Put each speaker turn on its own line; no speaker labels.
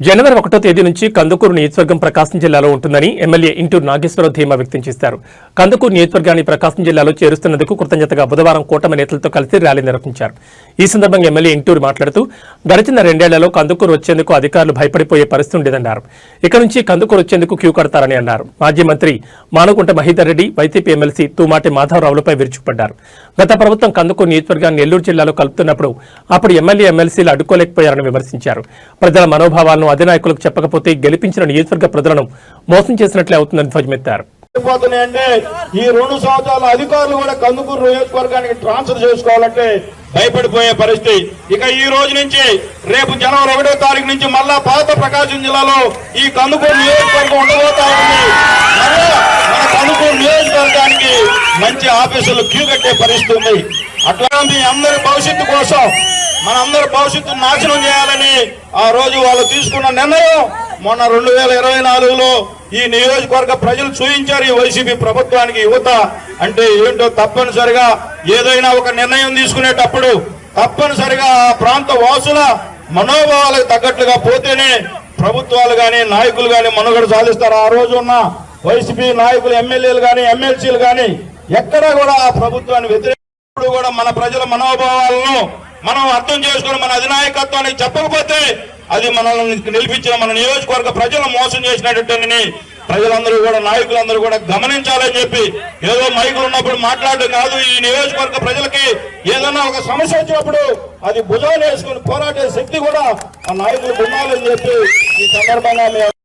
జనవరి ఒకటో తేదీ నుంచి కందుకూరు నియోజకవర్గం ప్రకాశం జిల్లాలో ఉంటుందని ఎమ్మెల్యే ఇంటూరు నాగేశ్వరరావు ధీమా వ్యక్తం చేశారు. కందుకూరు నియోజకవర్గాన్ని ప్రకాశం జిల్లాలో చేరుస్తున్నందుకు కృతజ్ఞతగా బుధవారం కూటమి నేతలతో కలిసి ర్యాలీ నిర్వహించారు. ఈ సందర్భంగా ఎమ్మెల్యే ఇంటూరు మాట్లాడుతూ గడిచిన రెండేళ్ళలో కందుకూరు వచ్చేందుకు అధికారులు భయపడిపోయే పరిస్థితి ఉండేదన్నారు. ఇక నుంచి కందుకూరు వచ్చేందుకు క్యూ కడతారని అన్నారు. మాజీ మంత్రి మానుకుంట మహీధర్ రెడ్డి వైసీపీ ఎమ్మెల్సీ తూమాటి మాధవరావులపై విరుచుకుపడ్డారు. గత ప్రభుత్వం కందుకూరు నియోజకవర్గాన్ని నెల్లూరు జిల్లాలో కలుపుతున్నప్పుడు అప్పుడు ఎమ్మెల్యే ఎమ్మెల్సీలు అడ్డుకోలేకపోయారని విమర్శించారు. ప్రజల మనోభావాలను అధినాయకులకు చెప్పకపోతే గెలిపించిన నియోజకవర్గ ప్రజలను మోసం చేసినట్లే అవుతుందని ధ్వజమెత్తారు.
పోతున్నాయంటే ఈ రెండు సంవత్సరాల అధికారులు కూడా కందుకూరు నియోజకవర్గానికి ట్రాన్స్ఫర్ చేసుకోవాలంటే భయపడిపోయే పరిస్థితి. ఇక ఈ రోజు నుంచి రేపు జనవరి ఒకటో తారీఖు నుంచి మళ్ళా పాత ప్రకాశం జిల్లాలో ఈ కందుకూరు నియోజకవర్గం ఉండబోతా ఉంది. మన కందుకూరు నియోజకవర్గానికి మంచి ఆఫీసులు క్యూ కట్టే పరిస్థితి ఉంది. అట్లా మీ అందరి భవిష్యత్తు కోసం మనందరి భవిష్యత్తు నాశనం చేయాలని ఆ రోజు వాళ్ళు తీసుకున్న నిర్ణయం మొన్న రెండు వేల ఇరవై నాలుగులో ఈ నియోజకవర్గ ప్రజలు చూపించారు ఈ వైసీపీ ప్రభుత్వానికి యువత. అంటే ఏంటో తప్పనిసరిగా ఏదైనా ఒక నిర్ణయం తీసుకునేటప్పుడు తప్పనిసరిగా ఆ ప్రాంత వాసుల మనోభావాలకు తగ్గట్లుగా పోతేనే ప్రభుత్వాలు కానీ నాయకులు కానీ మనుగడ సాధిస్తారు. ఆ రోజు ఉన్న వైసీపీ నాయకులు ఎమ్మెల్యేలు కానీ ఎమ్మెల్సీలు కానీ ఎక్కడా కూడా ఆ ప్రభుత్వాన్ని వ్యతిరేక కూడా మన ప్రజల మనోభావాలను మనం అర్థం చేసుకుని మన అధినాయకత్వానికి చెప్పకపోతే అది మనల్ని నిలిపించిన మన నియోజకవర్గ ప్రజలను మోసం చేసినటువంటి ప్రజలందరూ కూడా నాయకులందరూ కూడా గమనించాలని చెప్పి ఏదో మైకులు ఉన్నప్పుడు మాట్లాడడం కాదు. ఈ నియోజకవర్గ ప్రజలకి ఏదైనా ఒక సమస్య వచ్చినప్పుడు అది భుజాలు వేసుకుని పోరాడే శక్తి కూడా ఆ నాయకులకు ఉండాలని చెప్పి ఈ సందర్భంగా